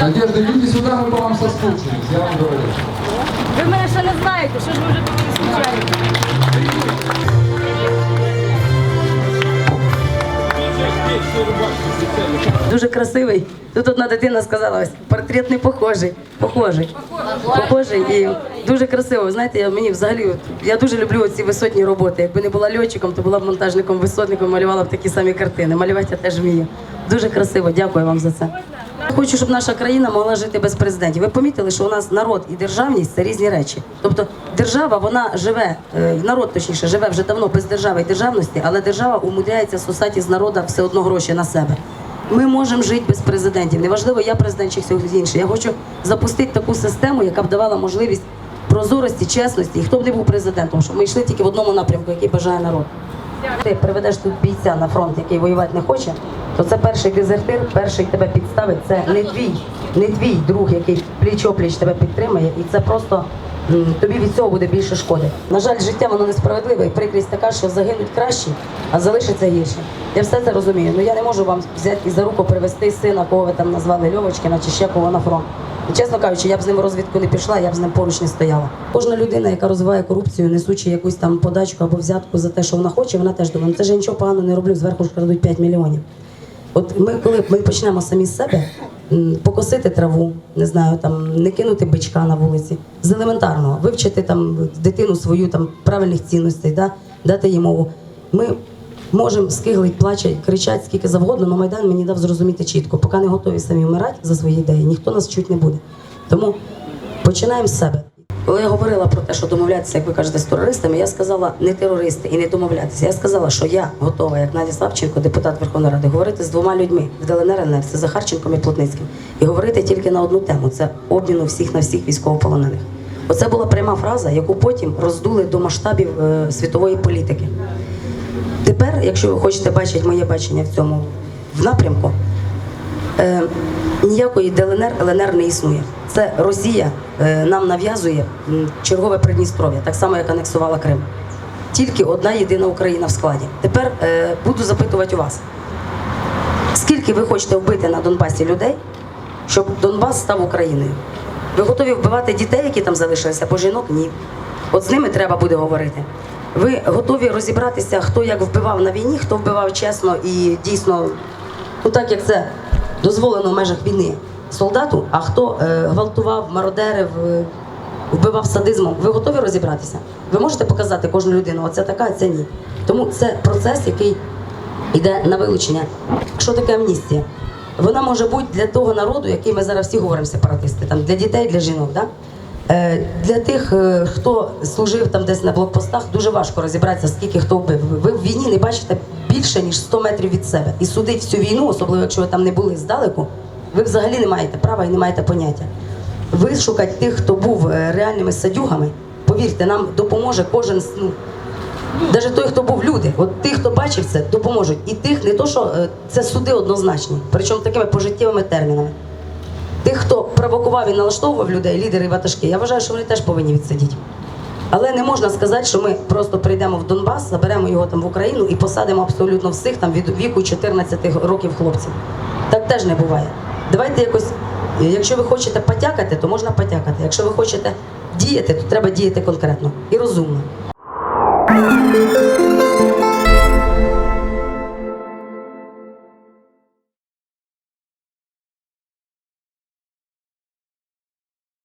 Надежда, люди сюда, мы по вам соскучились, я вам говорю. Ви мене ще не знаєте, що ж ви вже до мене скучаєте? Дуже красивий. Тут одна дитина сказала, ось портрет не похожий. Похожий. Похожий і дуже красиво. Ви Знаєте, я мені взагалі от, я дуже люблю ці висотні роботи. Якби не була льотчиком, то була б монтажником, висотником, малювала б такі самі картини. Малювати я теж вмію. Дуже красиво. Дякую вам за це. Хочу, щоб наша країна могла жити без президентів. Ви помітили, що у нас народ і державність це різні речі. Тобто держава вона живе, е, народ точніше живе вже давно без держави і державності, але держава умудряється сосати з народа все одно гроші на себе. Ми можемо жити без президентів. Неважливо, я президент чи хтось інший. Я хочу запустити таку систему, яка б давала можливість прозорості, чесності, і хто б не був президентом, щоб ми йшли тільки в одному напрямку, який бажає народ. Ти приведеш тут бійця на фронт, який воювати не хоче, то це перший дезертир, перший тебе підставить. Це не твій, не твій друг, який пліч-опліч тебе підтримає, і це просто тобі від цього буде більше шкоди. На жаль, життя воно несправедливе, і прикрість така, що загинуть кращі, а залишиться гірше. Я все це розумію. Ну я не можу вам взяти і за руку привезти сина, кого ви там назвали Льовочкина чи ще кого на фронт. Чесно кажучи, я б з ним розвідку не пішла, я б з ним поруч не стояла. Кожна людина, яка розвиває корупцію, несучи якусь там подачку або взятку за те, що вона хоче, вона теж думає, «Ну, це ж я нічого поганого не роблю, зверху ж крадуть 5 мільйонів. От ми, коли ми почнемо самі з себе покосити траву, не знаю, там не кинути бичка на вулиці, з елементарного, вивчити там дитину свою там правильних цінностей, да, дати їй мову. Ми можемо скиглить, плаче, кричать скільки завгодно, але Майдан мені дав зрозуміти чітко, поки не готові самі вмирати за свої ідеї, ніхто нас чуть не буде. Тому починаємо з себе. Коли я говорила про те, що домовлятися, як ви кажете, з терористами, я сказала не терористи і не домовлятися. Я сказала, що я готова, як Надя Славченко, депутат Верховної Ради, говорити з двома людьми в ДЛНР ЛНР, це Захарченком і Плотницьким, і говорити тільки на одну тему це обміну всіх на всіх військовополонених. Оце була пряма фраза, яку потім роздули до масштабів е, світової політики. Якщо ви хочете бачити моє бачення в цьому напрямку, е, ніякої ДЛНР ЛНР не існує. Це Росія е, нам нав'язує чергове Придністров'я, так само як анексувала Крим. Тільки одна єдина Україна в складі. Тепер е, буду запитувати у вас, скільки ви хочете вбити на Донбасі людей, щоб Донбас став Україною? Ви готові вбивати дітей, які там залишилися, бо жінок ні. От з ними треба буде говорити. Ви готові розібратися, хто як вбивав на війні, хто вбивав чесно і дійсно, ну так як це дозволено в межах війни солдату, а хто е, гвалтував, мародерив, е, вбивав садизмом. Ви готові розібратися? Ви можете показати кожну людину, оце така, це ні. Тому це процес, який йде на вилучення. Що таке амністія? Вона може бути для того народу, який ми зараз всі говоримо сепаратисти, там для дітей, для жінок. Да? Е, Для тих, е, хто служив там десь на блокпостах, дуже важко розібратися, скільки хто вбив. Ви в війні не бачите більше ніж 100 метрів від себе. І судити всю війну, особливо якщо ви там не були здалеку, ви взагалі не маєте права і не маєте поняття. Вишукати тих, хто був е, реальними садюгами, повірте, нам допоможе кожен ну, Навіть той, хто був люди, от тих, хто бачив це, допоможуть. І тих не то, що це суди однозначні, причому такими пожиттєвими термінами. Тих, хто провокував і налаштовував людей, лідери і ватажки, я вважаю, що вони теж повинні відсидіти. Але не можна сказати, що ми просто прийдемо в Донбас, заберемо його там в Україну і посадимо абсолютно всіх там від віку 14 років хлопців. Так теж не буває. Давайте якось, якщо ви хочете потякати, то можна потякати. Якщо ви хочете діяти, то треба діяти конкретно і розумно.